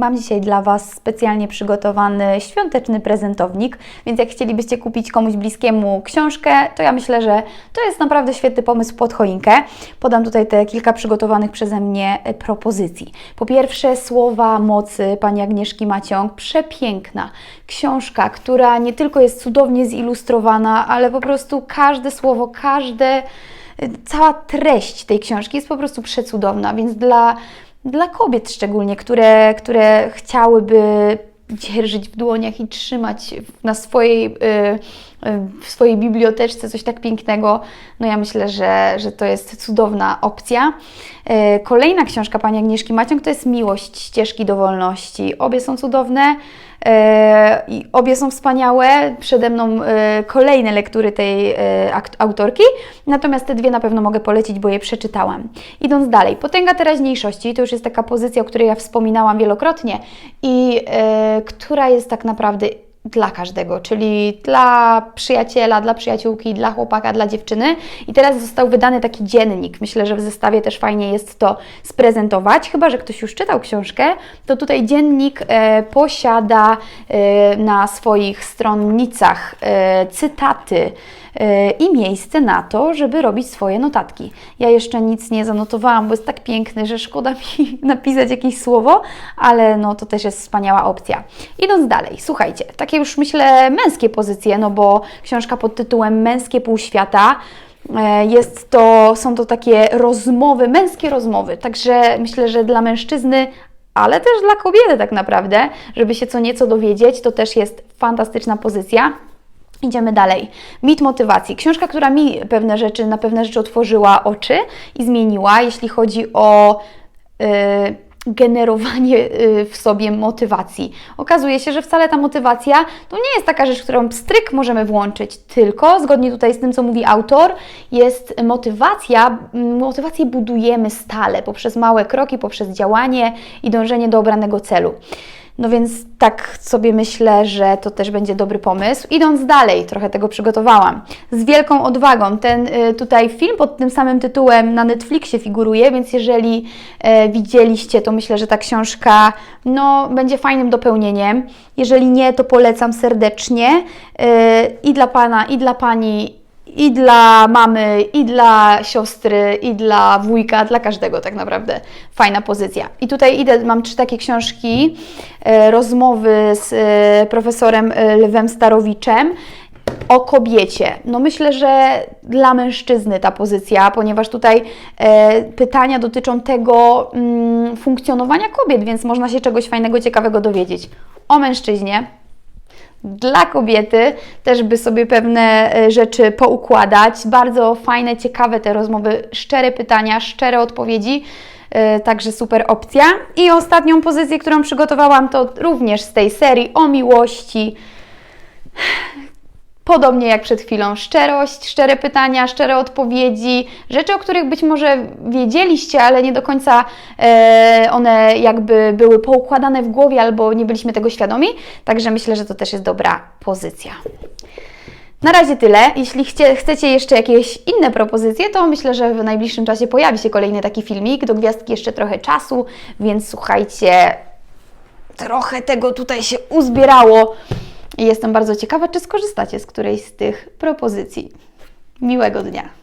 Mam dzisiaj dla Was specjalnie przygotowany świąteczny prezentownik, więc jak chcielibyście kupić komuś bliskiemu książkę, to ja myślę, że to jest naprawdę świetny pomysł pod choinkę. Podam tutaj te kilka przygotowanych przeze mnie e, propozycji. Po pierwsze, słowa mocy pani Agnieszki Maciąg, przepiękna książka, która nie tylko jest cudownie zilustrowana, ale po prostu każde słowo, każde cała treść tej książki jest po prostu przecudowna, więc dla, dla kobiet szczególnie, które, które chciałyby dzierżyć w dłoniach i trzymać na swojej, y, w swojej biblioteczce coś tak pięknego, no ja myślę, że, że to jest cudowna opcja. Y, Kolejna książka pani Agnieszki Maciąg to jest Miłość ścieżki do wolności. Obie są cudowne. E, I obie są wspaniałe. Przede mną e, kolejne lektury tej e, autorki, natomiast te dwie na pewno mogę polecić, bo je przeczytałam. Idąc dalej, Potęga teraźniejszości to już jest taka pozycja, o której ja wspominałam wielokrotnie i e, która jest tak naprawdę dla każdego, czyli dla przyjaciela, dla przyjaciółki, dla chłopaka, dla dziewczyny. I teraz został wydany taki dziennik. Myślę, że w zestawie też fajnie jest to sprezentować. Chyba, że ktoś już czytał książkę, to tutaj dziennik e, posiada e, na swoich stronnicach e, cytaty e, i miejsce na to, żeby robić swoje notatki. Ja jeszcze nic nie zanotowałam, bo jest tak piękny, że szkoda mi napisać jakieś słowo, ale no to też jest wspaniała opcja. Idąc dalej, słuchajcie, takie już myślę męskie pozycje, no bo książka pod tytułem Męskie półświata e, jest to, są to takie rozmowy, męskie rozmowy, także myślę, że dla mężczyzny ale też dla kobiety tak naprawdę, żeby się co nieco dowiedzieć, to też jest fantastyczna pozycja. Idziemy dalej. Mit motywacji. Książka, która mi pewne rzeczy, na pewne rzeczy otworzyła oczy i zmieniła, jeśli chodzi o yy, generowanie yy, w sobie motywacji. Okazuje się, że wcale ta motywacja to nie jest taka rzecz, którą pstryk możemy włączyć, tylko zgodnie tutaj z tym, co mówi autor, jest motywacja, motywację budujemy stale poprzez małe kroki, poprzez działanie i dążenie do obranego celu. No więc tak sobie myślę, że to też będzie dobry pomysł. Idąc dalej, trochę tego przygotowałam. Z wielką odwagą. Ten y, tutaj film pod tym samym tytułem na Netflixie figuruje, więc jeżeli e, widzieliście, to myślę, że ta książka no, będzie fajnym dopełnieniem. Jeżeli nie, to polecam serdecznie e, i dla Pana, i dla Pani, i dla mamy, i dla siostry, i dla wujka, dla każdego tak naprawdę. Fajna pozycja. I tutaj idę, mam trzy takie książki, e, rozmowy z e, profesorem e, Lwem Starowiczem o kobiecie. No myślę, że dla mężczyzny ta pozycja, ponieważ tutaj e, pytania dotyczą tego mm, funkcjonowania kobiet, więc można się czegoś fajnego, ciekawego dowiedzieć. O mężczyźnie, dla kobiety też by sobie pewne e, rzeczy poukładać. Bardzo fajne, ciekawe te rozmowy, szczere pytania, szczere odpowiedzi. e, Także super opcja. I ostatnią pozycję, którą przygotowałam, to również z tej serii o miłości. Podobnie jak przed chwilą, szczerość, szczere pytania, szczere odpowiedzi, rzeczy, o których być może wiedzieliście, ale nie do końca e, one jakby były poukładane w głowie albo nie byliśmy tego świadomi. Także myślę, że to też jest dobra pozycja. Na razie tyle. Jeśli chcie, chcecie jeszcze jakieś inne propozycje, to myślę, że w najbliższym czasie pojawi się kolejny taki filmik. Do gwiazdki jeszcze trochę czasu, więc słuchajcie, trochę tego tutaj się uzbierało. I jestem bardzo ciekawa, czy skorzystacie z którejś z tych propozycji. Miłego dnia.